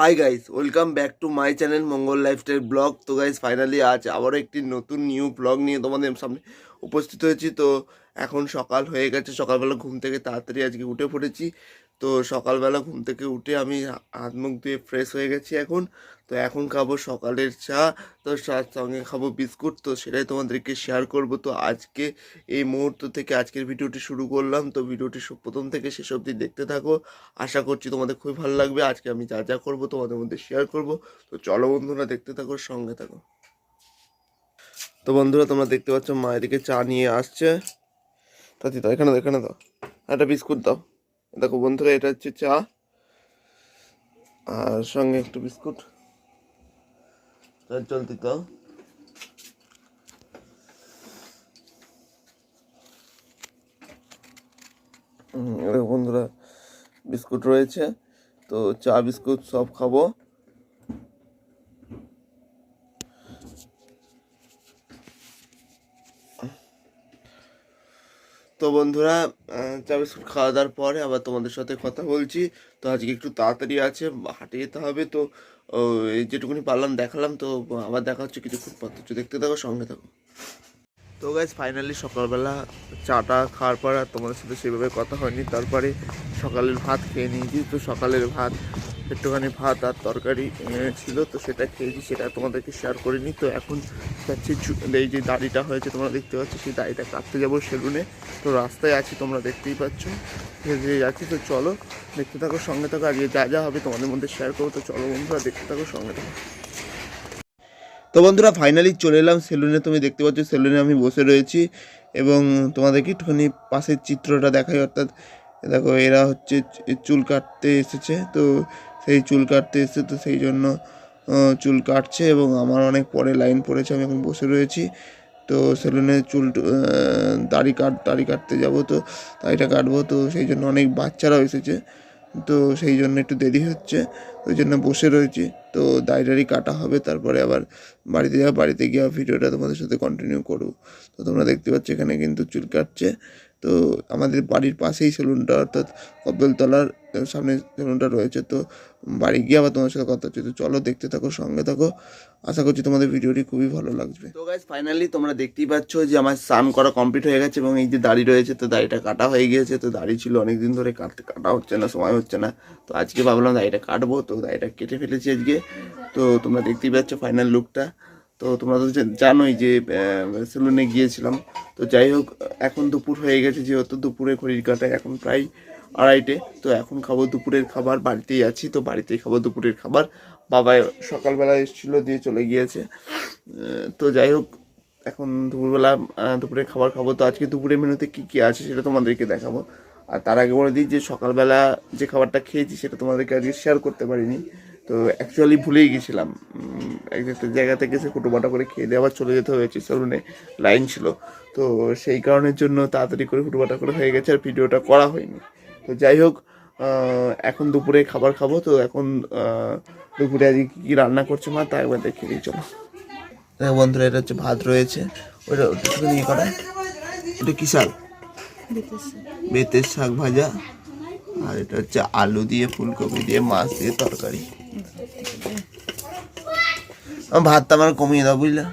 Hi guys welcome back to my channel Mangal lifestyle blog তো guys finally আজ আবারও একটি নতুন নিউ ব্লগ নিয়ে তোমাদের সামনে উপস্থিত হয়েছি। তো এখন সকাল হয়ে গেছে, সকালবেলা ঘুম থেকে তাড়াতাড়ি আজকে উঠে পড়েছি। তো সকালবেলা ঘুম থেকে উঠে আমি হাত মুখ দিয়ে ফ্রেশ হয়ে গেছি এখন। তো এখন খাব সকালের চা, তো তার সঙ্গে খাব বিস্কুট। তো সেটাই তোমাদেরকে শেয়ার করব। তো আজকে এই মুহূর্ত থেকে আজকের ভিডিওটি শুরু করলাম। তো ভিডিওটি সব- প্রথম থেকে শেষ অবধি দেখতে থাকো। আশা করছি তোমাদের খুবই ভালো লাগবে। আজকে আমি যা যা করব তোমাদের মধ্যে শেয়ার করব। তো চলো বন্ধুরা দেখতে থাকো, সঙ্গে থাকো। তো বন্ধুরা, তোমরা দেখতে পাচ্ছ মা এদিকে চা নিয়ে আসছে। তাতে দাও এখানে দাও এখানে দাও। একটা বিস্কুট দাও। দেখো বন্ধুরা, এটা হচ্ছে চা আর সঙ্গে একটু বিস্কুট। চল চলতি তো। বন্ধুরা, বিস্কুট রয়েছে। তো চা, বিস্কুট সব খাব। তো বন্ধুরা চা বিস্কুট খাওয়া দাওয়ার পরে আবার তোমাদের সাথে কথা বলছি। তো আজকে একটু তাড়াতাড়ি আছে, হাটে যেতে হবে। তো যেটুকুনি পারলাম দেখালাম, তো আবার দেখা হচ্ছে কিছুক্ষণ পর। দেখতে থাকো, সঙ্গে থাকো। তো গাইজ ফাইনালি সকালবেলা চাটা খাওয়ার পর আর তোমাদের সাথে সেভাবে কথা হয়নি। তারপরে সকালের ভাত খেয়ে নিয়েছি। তো সকালের ভাত, একটুখানি ভাত আর তরকারি ছিল তো সেটা খেয়েছি, সেটা তোমাদেরকে শেয়ার করিনি। তো এখন যাচ্ছি এই যে দাড়িটা হয়েছে, তোমরা দেখতে পাচ্ছ, সেই দাড়িটা কাটতে যাব সেলুনে। তো রাস্তায় আছি তোমরা দেখতেই পাচ্ছ যে যাচ্ছি। তো চলো, দেখতে থাকো, সঙ্গে থাকো আজকে যা যা হবে তোমাদের মধ্যে শেয়ার করো তো চলো বন্ধুরা, দেখতে থাকো, সঙ্গে থাকো। তো বন্ধুরা ফাইনালি চলে এলাম সেলুনে তুমি দেখতে পাচ্ছ সেলুনে আমি বসে রয়েছি এবং তোমাদেরকে একটুখানি পাশের চিত্রটা দেখাই, অর্থাৎ দেখো এরা হচ্ছে চুল কাটতে এসেছে। তো সেই চুল কাটতে এসেছে, তো সেই জন্য চুল কাটছে এবং আমার অনেক পরে লাইন পড়েছে, আমি এখন বসে রয়েছি। তো সেলুনে চুল দাড়ি কাট, দাড়ি কাটতে যাব, তো দাড়িটা কাটবো, তো সেই জন্য অনেক বাচ্চারাও এসেছে। তো সেই জন্য একটু দেরি হচ্ছে, ওই জন্য বসে রয়েছি। তো দাড়ি কাটা হবে, তারপরে আবার বাড়িতে যাওয়া, বাড়িতে গিয়ে ভিডিওটা তোমাদের সাথে কন্টিনিউ করব। তো তোমরা দেখতে পাচ্ছ এখানে কিন্তু চুল কাটছে। তো আমাদের বাড়ির পাশেই সেলুনটা অর্থাৎ কবেলতলার সামনে সেলুনটা রয়েছে। তো বাড়ি গিয়ে আবার তোমার সাথে কথা হচ্ছে। তো চলো দেখতে থাকো, সঙ্গে থাকো। আশা করছি তোমাদের ভিডিওটি খুবই ভালো লাগবে। তো গাইজ ফাইনালি তোমরা দেখতেই পাচ্ছ যে আমার স্নান করা কমপ্লিট হয়ে গেছে এবং এই যে দাড়ি রয়েছে, তো দাড়িটা কাটা হয়ে গিয়েছে। তো দাড়ি ছিল অনেক দিন ধরে কাটতে কাটা হচ্ছে না, সময় হচ্ছে না। তো আজকে ভাবলাম দাড়িটা কাটবো। তো দাড়িটা কেটে ফেলেছি আজকে। তো তোমরা দেখতেই পাচ্ছ ফাইনাল লুকটা তো তোমরা তো জানোই যে সেলুনে গিয়েছিলাম। তো যাই হোক এখন দুপুর হয়ে গেছে যেহেতু দুপুরে ঘড়ির কাটায় এখন প্রায় আড়াইটে। তো এখন খাব দুপুরের খাবার বাড়িতেই আছি তো বাড়িতেই খাব দুপুরের খাবার। বাবা সকালবেলা এসেছিল দিয়ে চলে গিয়েছে। তো যাই হোক এখন দুপুরবেলা আহ, দুপুরের খাবার খাব। তো আজকে দুপুরের মেনুতে কী কী আছে সেটা তোমাদেরকে দেখাবো। আর তার আগে বলে দিই যে সকালবেলা যে খাবারটা খেয়েছি সেটা তোমাদেরকে আজকে শেয়ার করতে পারিনি। তো অ্যাকচুয়ালি ভুলেই গেছিলাম। এক একটা জায়গা থেকে সে ফুটোপাটা করে খেয়ে দিয়ে আবার চলে যেতে হয়েছে, সেলুনে লাইন ছিল। তো সেই কারণের জন্য তাড়াতাড়ি করে ফুটোপাটা করে হয়ে গেছে আর ভিডিওটা করা হয়নি। তো যাই হোক এখন দুপুরে খাবার খাব, তো এখন দুপুরে আজকে কী কী রান্না করছে মা তা একবার দেখে দিই, চলো। বন্ধুরা, এটা হচ্ছে ভাত রয়েছে। ওটা ওটা নিয়ে করা। এটা কী শাক। বেতের শাক ভাজা। আর এটা হচ্ছে আলু দিয়ে, ফুলকপি দিয়ে, মাছ দিয়ে তরকারি। ভাতটা আমার কমিয়ে দাও বুঝলা?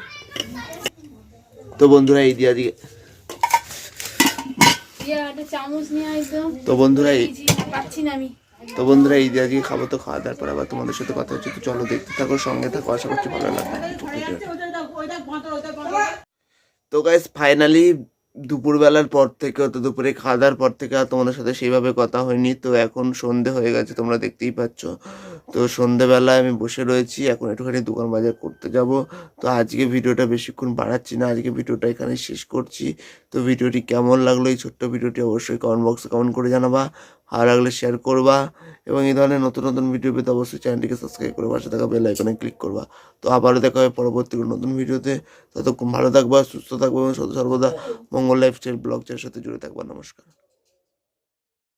তো বন্ধুরা এই দিয়ে আয় তো। বন্ধুরা এই তো বন্ধুরা এই দিয়ে আজকে খাব তো খাওয়া দাওয়ার পর আবার তোমাদের সাথে কথা হচ্ছে তো চলো দেখতে থাকো সঙ্গে থাকো আশা করছি ভালো লাগবে। তো গাইস ফাইনালি দুপুরবেলার পর থেকে অত দুপুরে খাওয়া দাওয়ার পর থেকে আর তোমাদের সাথে সেইভাবে কথা হয়নি তো এখন সন্ধে হয়ে গেছে তোমরা দেখতেই পাচ্ছ। তো সন্ধেবেলায় আমি বসে রয়েছি, এখন একটুখানি দোকান বাজার করতে যাব। তো আজকে ভিডিওটা বেশিক্ষণ বাড়াচ্ছি না, আজকে ভিডিওটা এখানে শেষ করছি। তো ভিডিওটি কেমন লাগল এই ছোট্ট ভিডিওটি অবশ্যই কমেন্ট বক্সে কমেন্ট করে জানাবা, ভালো লাগলে শেয়ার করবা এবং এই ধরনের নতুন নতুন ভিডিও পেতে অবশ্যই চ্যানেলটিকে সাবস্ক্রাইব করে পাশে থাকা বেল আইকনে ক্লিক করবা। তো আবারও দেখা হবে পরবর্তী নতুন ভিডিওতে। ততক্ষণ ভালো থাকবা, সুস্থ থাকবা এবং সর্বদা মঙ্গল লাইফস্টাইল ব্লগ সাথে জুড়ে থাকবা। নমস্কার।